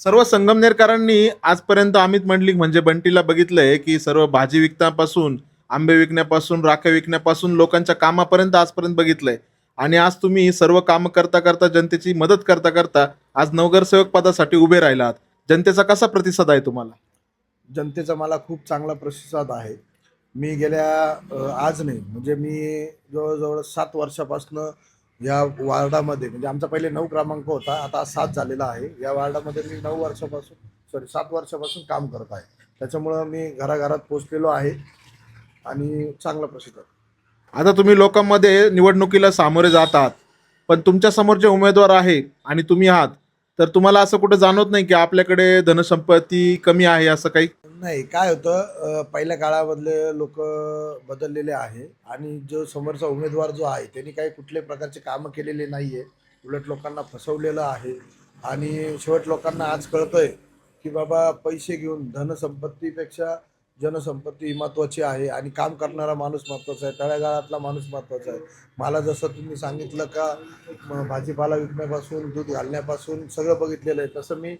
सर्व संगमनेरकरांनी आजपर्यंत अमित मंडलिक म्हणजे बंटीला बघितलंय की सर्व भाजी विकण्यापासून आंबे विकण्यापासून राख्या विकण्यापासून लोकांच्या कामापर्यंत आजपर्यंत बघितलंय. आणि आज तुम्ही सर्व कामं करता करता जनतेची मदत करता करता आज नवगरसेवक पदासाठी उभे राहिलात. जनतेचा कसा प्रतिसाद आहे तुम्हाला? जनतेचा मला खूप चांगला प्रतिसाद आहे. मी गेल्या अ, आज नाही म्हणजे मी जवळजवळ सात वर्षापासनं या वार्डामध्ये म्हणजे आमचा पहिले नऊ क्रमांक होता आता सात झालेला आहे. या वार्डामध्ये मी नऊ वर्षापासून सॉरी सात वर्षापासून काम करत आहे. त्याच्यामुळं मी घराघरात पोचलेलो आहे आणि चांगला प्रसिद्ध आता तुम्ही लोकांमध्ये निवडणुकीला सामोरे जातात आहात पण तुमच्यासमोर जे उमेदवार आहे आणि तुम्ही आहात तर तुम्हाला असं कुठं जाणवत नाही की आपल्याकडे धनसंपत्ती कमी आहे असं काही? नाही काय होतं पहिल्या काळामधले लोक बदललेले आहे आणि जो समोरचा उमेदवार जो आहे त्यांनी काही कुठल्या प्रकारचे कामं केलेले नाही आहे उलट लोकांना फसवलेलं आहे आणि शेवट लोकांना आज कळतंय की बाबा पैसे घेऊन धनसंपत्तीपेक्षा जनसंपत्ती महत्त्वाची आहे आणि काम करणारा माणूस महत्त्वाचा आहे तळ्यागाळातला माणूस महत्त्वाचा आहे. मला जसं तुम्ही सांगितलं का भाजीपाला विकण्यापासून दूध घालण्यापासून सगळं बघितलेलं आहे तसं मी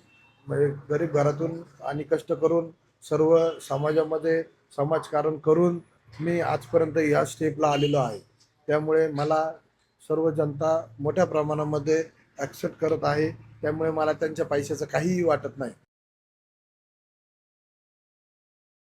म्हणजे गरीब घरातून आणि कष्ट करून सर्व समाजामध्ये समाजकारण करून मी आजपर्यंत या स्टेपला आलेलो आहे. त्यामुळे मला सर्व जनता मोठ्या प्रमाणामध्ये ॲक्सेप्ट करत आहे. त्यामुळे मला त्यांच्या पैशाचं काहीही वाटत नाही.